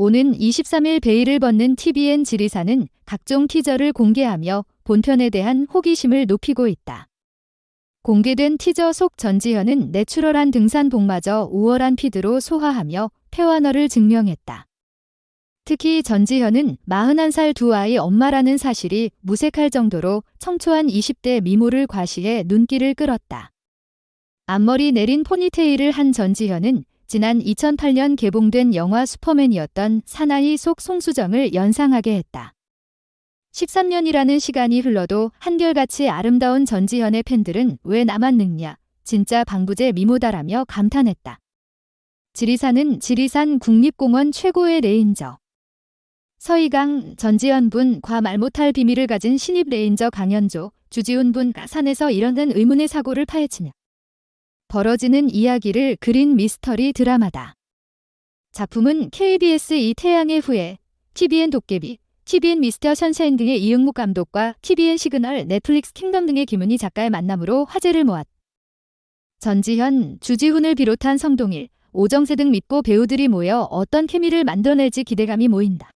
오는 23일 베일을 벗는 TVN 지리산은 각종 티저를 공개하며 본편에 대한 호기심을 높이고 있다. 공개된 티저 속 전지현은 내추럴한 등산복마저 우월한 피드로 소화하며 폐완허를 증명했다. 특히 전지현은 41살 두 아이 엄마라는 사실이 무색할 정도로 청초한 20대 미모를 과시해 눈길을 끌었다. 앞머리 내린 포니테일을 한 전지현은 지난 2008년 개봉된 영화 슈퍼맨이었던 사나이 속 송수정을 연상하게 했다. 13년이라는 시간이 흘러도 한결같이 아름다운 전지현의 팬들은 왜 나만 늙냐, 진짜 방부제 미모다라며 감탄했다. 지리산은 지리산 국립공원 최고의 레인저. 서희강, 전지현 분, 과 말 못할 비밀을 가진 신입 레인저 강현조, 주지훈 분, 산에서 일어난 의문의 사고를 파헤치며 벌어지는 이야기를 그린 미스터리 드라마다. 작품은 KBS 이 태양의 후예, TVN 도깨비, TVN 미스터 선샤인 등의 이응목 감독과 TVN 시그널, 넷플릭스 킹덤 등의 김은희 작가의 만남으로 화제를 모았다. 전지현, 주지훈을 비롯한 성동일, 오정세 등 믿고 배우들이 모여 어떤 케미를 만들어낼지 기대감이 모인다.